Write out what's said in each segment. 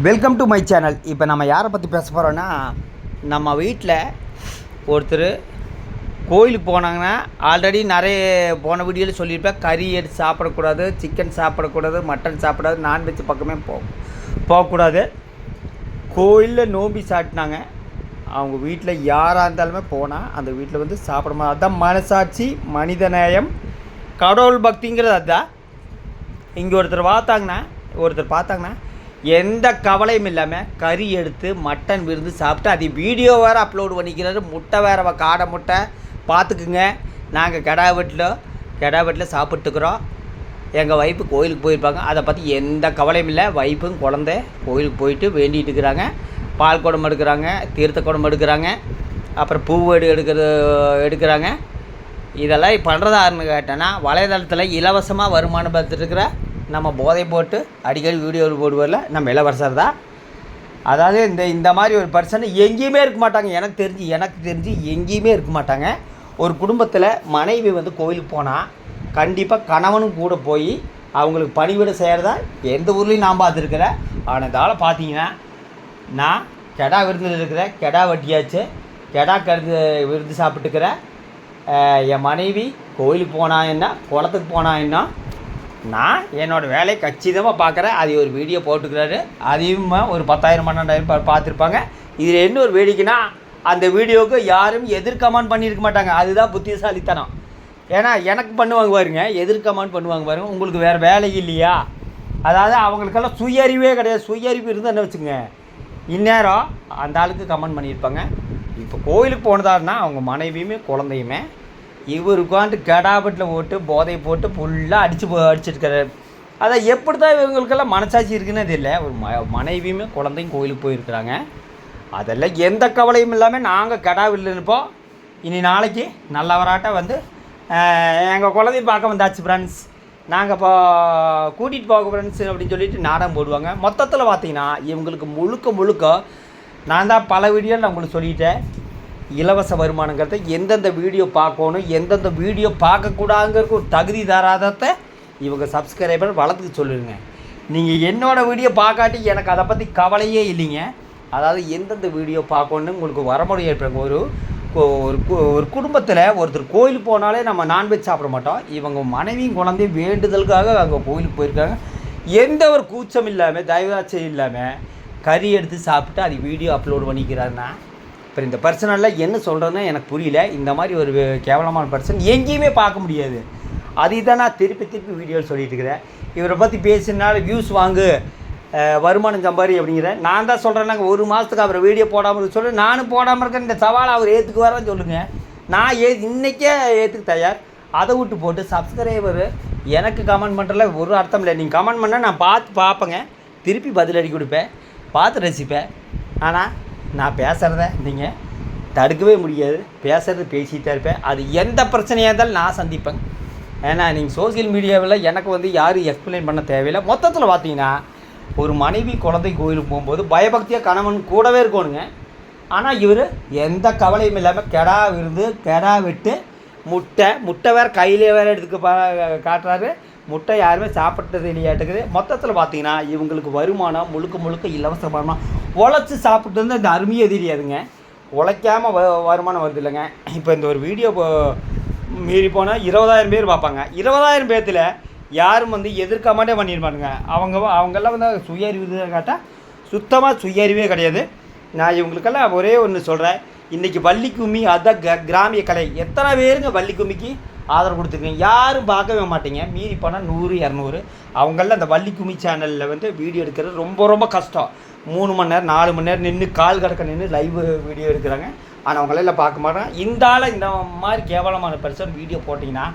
Welcome to my channel இப்போ நம்ம யாரை பற்றி பேச போகிறோன்னா நம்ம வீட்டில் ஒருத்தர் கோயிலுக்கு போனாங்கன்னா ஆல்ரெடி நிறைய போன வீடியோவில் சொல்லியிருப்பேன். கறி எடுத்து சாப்பிடக்கூடாது சிக்கன் சாப்பிடக்கூடாது மட்டன் சாப்பிடாது நான்வெஜ் பக்கமே போ போகக்கூடாது. கோயிலில் நோம்பி சாட்டினாங்க. அவங்க வீட்டில் யாராக இருந்தாலுமே போனால் அந்த வீட்டில் வந்து சாப்பிட அதான் மனசாட்சி மனிதநேயம் கடவுள் பக்திங்கிறது அதுதான். இங்கே ஒருத்தர் பார்த்தாங்கன்னா ஒருத்தர் பார்த்தாங்கன்னா எந்த கவலையும் இல்லாமல் கறி எடுத்து மட்டன் விருந்து சாப்பிட்டு அது வீடியோ வேறு அப்லோடு பண்ணிக்கிறாரு. முட்டை வேறு காடை முட்டை. பார்த்துக்குங்க நாங்கள் கெடா வீட்டில் கெடா வீட்டில் சாப்பிட்டுக்கிறோம். எங்கள் வைப்பு கோயிலுக்கு போயிருப்பாங்க. அதை பற்றி எந்த கவலையும் இல்லை. வைப்பும் குழந்தை கோயிலுக்கு போயிட்டு வேண்டிகிட்டு இருக்கிறாங்க. பால் குடம் எடுக்கிறாங்க தீர்த்த குடம் எடுக்கிறாங்க. அப்புறம் பூ எடு எடுக்கிறது எடுக்கிறாங்க. இதெல்லாம் பண்ணுறதாருன்னு கேட்டேன்னா வலைதளத்தில் இலவசமாக வருமானம் பார்த்துட்டு இருக்கிற நம்ம போதை போட்டு அடிக்கடி வீடியோ போடுவதில் நம்ம இளவரசர் தான். அதாவது இந்த இந்த மாதிரி ஒரு பர்சன் எங்கேயுமே இருக்க மாட்டாங்க. எனக்கு தெரிஞ்சு எனக்கு தெரிஞ்சு எங்கேயுமே இருக்க மாட்டாங்க. ஒரு குடும்பத்தில் மனைவி வந்து கோயிலுக்கு போனால் கண்டிப்பாக கணவனும் கூட போய் அவங்களுக்கு பணிவிட செய்கிறதா எந்த ஊர்லேயும் நான் பார்த்துருக்குறேன் ஆனால் இதால் பார்த்தீங்கன்னா நான் கெடா விருந்தில் இருக்கிறேன். கெடா வட்டியாச்சு. கெடா கருது விருந்து சாப்பிட்டுக்கிறேன். என் மனைவி கோயிலுக்கு போனா என்ன குளத்துக்கு போனா என்ன நான் என்னோடய வேலையை கச்சிதமாக பார்க்குறேன். அது ஒரு வீடியோ போட்டுக்கிறாரு. அதையும் ஒரு பத்தாயிரம் பன்னெண்டாயிரம் பார்த்துருப்பாங்க. இதில் என்ன ஒரு வேடிக்கைன்னா அந்த வீடியோவுக்கு யாரும் எதிர்கமான் பண்ணியிருக்க மாட்டாங்க. அதுதான் புத்திசாலித்தனம். ஏன்னா எனக்கு பண்ணுவாங்க பாருங்க. எதிர் கமெண்ட் பண்ணுவாங்க பாருங்க. உங்களுக்கு வேறு வேலை இல்லையா? அதாவது அவங்களுக்கெல்லாம் சுயறிவே கிடையாது. சுயறிவு இருந்தால் என்ன வச்சுங்க இந்நேரம் அந்த ஆளுக்கு கமெண்ட் பண்ணியிருப்பாங்க. இப்போ கோயிலுக்கு போனதாருன்னா அவங்க மனைவியுமே குழந்தையுமே இவர் உட்காந்து கடாபட்டில் போட்டு போதை போட்டு ஃபுல்லாக அடிச்சு போ அடிச்சிருக்காரு. அதை எப்படி தான் இவங்களுக்கெல்லாம் மனசாட்சி இருக்குன்னு தெரியல. ஒரு ம மனைவியுமே குழந்தையும் கோயிலுக்கு போயிருக்கிறாங்க. அதெல்லாம் எந்த கவலையும் இல்லாமல் நாங்கள் கடாவில் இருப்போம். இனி நாளைக்கு நல்லவராட்ட வந்து எங்கள் குழந்தைய பார்க்க வந்தாச்சு ஃப்ரெண்ட்ஸ் நாங்கள் இப்போ கூட்டிகிட்டு போக ஃப்ரெண்ட்ஸ் அப்படின்னு சொல்லிட்டு நாடகம் போடுவாங்க. மொத்தத்தில் பார்த்தீங்கன்னா இவங்களுக்கு முழுக்க முழுக்க நான் தான் பல வீடியோவில் நான் உங்களுக்கு சொல்லிட்டேன். இலவச வருமானங்கிறத எந்தெந்த வீடியோ பார்க்கணும் எந்தெந்த வீடியோ பார்க்கக்கூடாதுங்கிறதுக்கு ஒரு தகுதி தராதத்தை இவங்க சப்ஸ்கிரைபர் வளர்த்துக்க சொல்லுங்க. நீங்கள் என்னோடய வீடியோ பார்க்காட்டி எனக்கு அதை பற்றி கவலையே இல்லைங்க. அதாவது எந்தெந்த வீடியோ பார்க்கணுன்னு உங்களுக்கு வரமுறை ஏற்படுங்க. ஒரு ஒரு ஒரு குடும்பத்தில் ஒருத்தர் கோயிலுக்கு போனாலே நம்ம நான்வெஜ் சாப்பிட மாட்டோம். இவங்க மனைவியும் குழந்தையும் வேண்டுதலுக்காக அங்கே கோயிலுக்கு போயிருக்காங்க. எந்த ஒரு கூச்சம் இல்லாமல் தயவாச்சம் இல்லாமல் கறி எடுத்து சாப்பிட்டு அது வீடியோ அப்லோட் பண்ணிக்கிறாருன்னா இப்போ இந்த பர்சனலில் என்ன சொல்கிறதுன்னு எனக்கு புரியல. இந்த மாதிரி ஒரு கேவலமான பர்சன் எங்கேயுமே பார்க்க முடியாது. அதை தான் நான் திருப்பி திருப்பி வீடியோவில் சொல்லிட்டு இருக்கிறேன். இவரை பற்றி பேசினால வியூஸ் வாங்கு. வருமானம் சம்பாரி அப்படிங்கிற. நான் தான் சொல்கிறேன் நாங்கள் ஒரு மாதத்துக்கு அவரை வீடியோ போடாமல் இருக்க சொல்லி. நானும் போடாமல் இருக்கேன். இந்த சவாலை அவர் ஏற்றுக்கு வரேன்னு சொல்லுங்கள் நான் ஏ இன்றைக்கே ஏற்றுக்கு தயார். அதை விட்டு போட்டு சப்ஸ்கிரைபர் எனக்கு கமெண்ட் பண்ணுறதுல ஒரு அர்த்தம் இல்லை. நீங்கள் கமெண்ட் பண்ணால் நான் பார்த்து பார்ப்பேங்க. திருப்பி பதிலடி கொடுப்பேன். பார்த்து ரசிப்பேன். ஆனால் நான் பேசுகிறத நீங்கள் தடுக்கவே முடியாது. பேசுகிறது பேசிகிட்டே இருப்பேன். அது எந்த பிரச்சனையாக இருந்தாலும் நான் சந்திப்பேன். ஏன்னா நீங்கள் சோஷியல் மீடியாவில் எனக்கு வந்து யாரும் எக்ஸ்பிளைன் பண்ண தேவையில்லை. மொத்தத்தில் பார்த்தீங்கன்னா ஒரு மனைவி குழந்தை கோயிலுக்கு போகும்போது பயபக்தியாக கணவன் கூடவே இருக்கணுங்க. ஆனால் இவர் எந்த கவலையும் இல்லாமல் கெடா விருந்து கெடா விட்டு முட்டை முட்டை வேறு கையிலே வேறு எடுத்துக்க பா- காட்டுறாரு. முட்டை யாருமே சாப்பிட்டது இல்லையாட்டுக்குது. மொத்தத்தில் பார்த்தீங்கன்னா இவங்களுக்கு வருமானம் முழுக்க முழுக்க இலவச வருமானம். உழைச்சி சாப்பிட்டு வந்து அந்த அருமையே தெரியாதுங்க. உழைக்காமல் வ வருமானம் வருது இல்லைங்க. இப்போ இந்த ஒரு வீடியோ மீறி போனால் இருபதாயிரம் பேர் பார்ப்பாங்க. இருபதாயிரம் பேர்த்தில் யாரும் வந்து எதிர்க்காமட்டே பண்ணியிருப்பானுங்க. அவங்க அவங்கெல்லாம் வந்து சுயறிவு காட்டால் சுத்தமாக சுயறிவே கிடையாது. நான் இவங்களுக்கெல்லாம் ஒரே ஒன்று சொல்கிறேன் இன்றைக்கி வள்ளி கும்மி அதான் க கிராமிய கலை. எத்தனை பேருங்க வள்ளி கும்மிக்கு ஆதரவு கொடுத்துருக்கீங்க யாரும் பார்க்கவே மாட்டீங்க. மீறி போனால் நூறு இரநூறு. அவங்கெல்லாம் அந்த வள்ளிக்குமி சேனலில் வந்து வீடியோ எடுக்கிறது ரொம்ப ரொம்ப கஷ்டம். மூணு மணி நேரம் நாலு மணி நேரம் நின்று கால் கடக்க நின்று லைவ் வீடியோ எடுக்கிறாங்க. ஆனால் அவங்களெல்லாம் பார்க்க மாட்டாங்க. இந்த ஆளை இந்த மாதிரி கேவலமான பர்சன் வீடியோ போட்டிங்கன்னா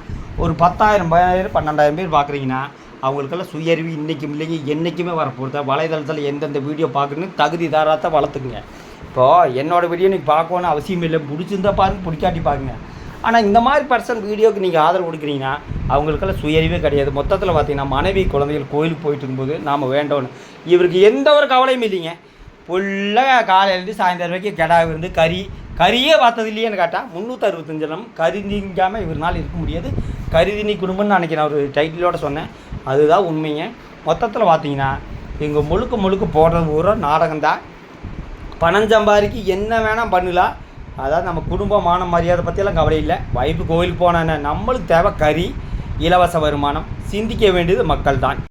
ஒரு பத்தாயிரம் பேர் பன்னெண்டாயிரம் பேர் பார்க்குறீங்கன்னா அவங்களுக்கெல்லாம் சுயறிவு இன்றைக்கும் இல்லைங்க. என்றைக்குமே வரப்போகுது வலைதளத்தில் எந்தெந்த வீடியோ பார்க்கணுன்னு தகுதி தாராத்த வளர்த்துக்குங்க. இப்போது என்னோடய வீடியோ நீங்கள் பார்க்கணுன்னு அவசியம் இல்லை. பிடிச்சிருந்தா பாருங்க பிடிக்காட்டி பாருங்கள் ஆனால் இந்த மாதிரி பர்சன் வீடியோக்கு நீங்கள் ஆதரவு கொடுக்குறீங்கன்னா அவங்களுக்கெல்லாம் சுயறிவே கிடையாது. மொத்தத்தில் பார்த்தீங்கன்னா மனைவி குழந்தைகள் கோயிலுக்கு போயிட்டு இருக்கும்போது நாம் வேண்டோன்னு. இவருக்கு எந்த ஒரு கவலையும் இல்லைங்க. ஃபுல்லாக காலையிலேருந்து சாயந்தரம் வரைக்கும் கெடா இருந்து கறி. கறியே பார்த்தது இல்லையேன்னு கேட்டால் முந்நூற்றி அறுபத்தஞ்சு நாள் கறி நீங்காமல் இவரால் இருக்க முடியாது. கறி குடும்பம்னு அன்றைக்கி நான் ஒரு டைட்டிலோட சொன்னேன். அதுதான் உண்மைங்க. மொத்தத்தில் பார்த்தீங்கன்னா இங்கே முழுக்க முழுக்க போடுறது ஒரு நாடகம் தான் பணம் சம்பாதிக்கு என்ன வேணால் பண்ணலாம். அதாவது நம்ம குடும்ப மானம் மரியாதை பற்றியெல்லாம் கவலை இல்லை. வைப்பு கோயிலுக்கு போனானே நம்மளுக்கு தேவை கறி இலவச வருமானம். சிந்திக்க வேண்டியது மக்கள் தான்